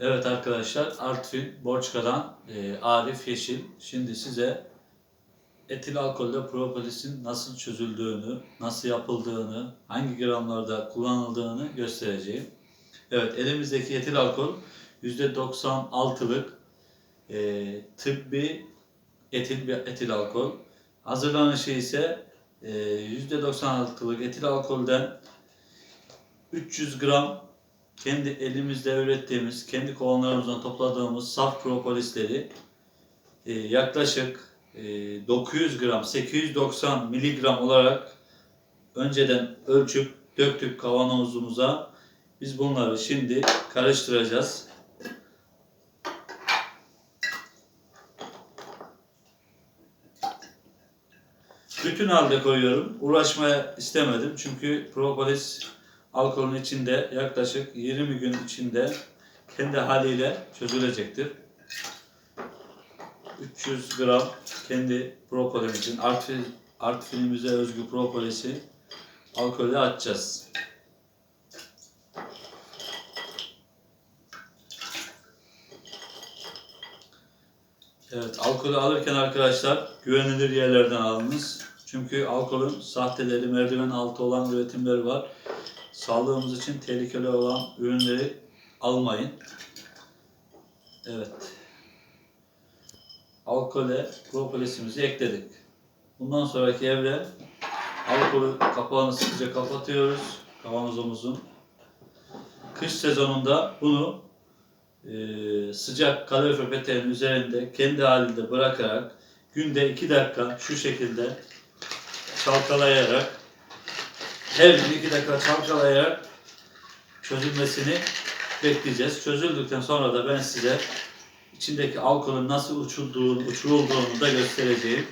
Evet arkadaşlar Artvin Borçka'dan e, Arif Yeşil şimdi size etil alkolde propolisin nasıl çözüldüğünü, nasıl yapıldığını, hangi gramlarda kullanıldığını göstereceğim. Evet elimizdeki etil alkol %96'lık e, tıbbi etil, etil alkol. Hazırlanışı ise e, %96'lık etil alkolden 300 gram kendi elimizde ürettiğimiz, kendi kovanlarımızdan topladığımız saf propolisleri e, yaklaşık e, 900 gram, 890 miligram olarak önceden ölçüp döktük kavanozumuza. Biz bunları şimdi karıştıracağız. Bütün halde koyuyorum. Uğraşmaya istemedim çünkü propolis alkolün içinde yaklaşık 20 gün içinde kendi haliyle çözülecektir. 300 gram kendi propolimizin, artfil, artfilimize özgü propolisi alkolü atacağız. Evet, alkolü alırken arkadaşlar güvenilir yerlerden alınız. Çünkü alkolün sahteleri, merdiven altı olan üretimleri var. Sağlığımız için tehlikeli olan ürünleri almayın. Evet. Alkole propolisimizi ekledik. Bundan sonraki evre alkolü kapağını sıkıca kapatıyoruz kavanozumuzun. Kış sezonunda bunu e, sıcak kalorifer peteğinin üzerinde kendi halinde bırakarak günde 2 dakika şu şekilde çalkalayarak her gün 2 dakika çalkalayarak çözülmesini bekleyeceğiz. Çözüldükten sonra da ben size içindeki alkolün nasıl uçulduğunu, uçurulduğunu da göstereceğim.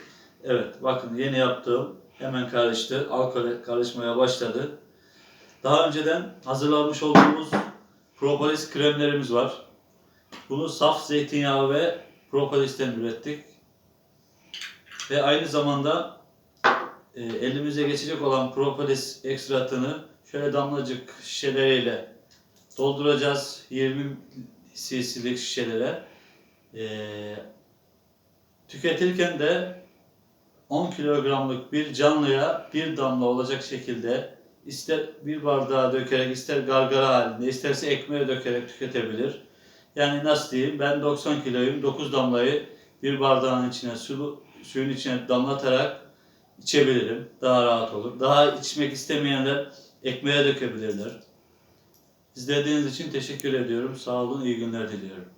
Evet bakın yeni yaptığım hemen karıştı. Alkol karışmaya başladı. Daha önceden hazırlanmış olduğumuz propolis kremlerimiz var. Bunu saf zeytinyağı ve propolisten ürettik. Ve aynı zamanda e, elimize geçecek olan propolis ekstratını şöyle damlacık şişeleriyle dolduracağız. 20 cc'lik şişelere. E, tüketirken de 10 kilogramlık bir canlıya bir damla olacak şekilde ister bir bardağa dökerek ister gargara halinde isterse ekmeğe dökerek tüketebilir. Yani nasıl diyeyim ben 90 kiloyum 9 damlayı bir bardağın içine su, suyun içine damlatarak içebilirim. Daha rahat olur. Daha içmek istemeyenler ekmeğe dökebilirler. İzlediğiniz için teşekkür ediyorum. Sağ olun, iyi günler diliyorum.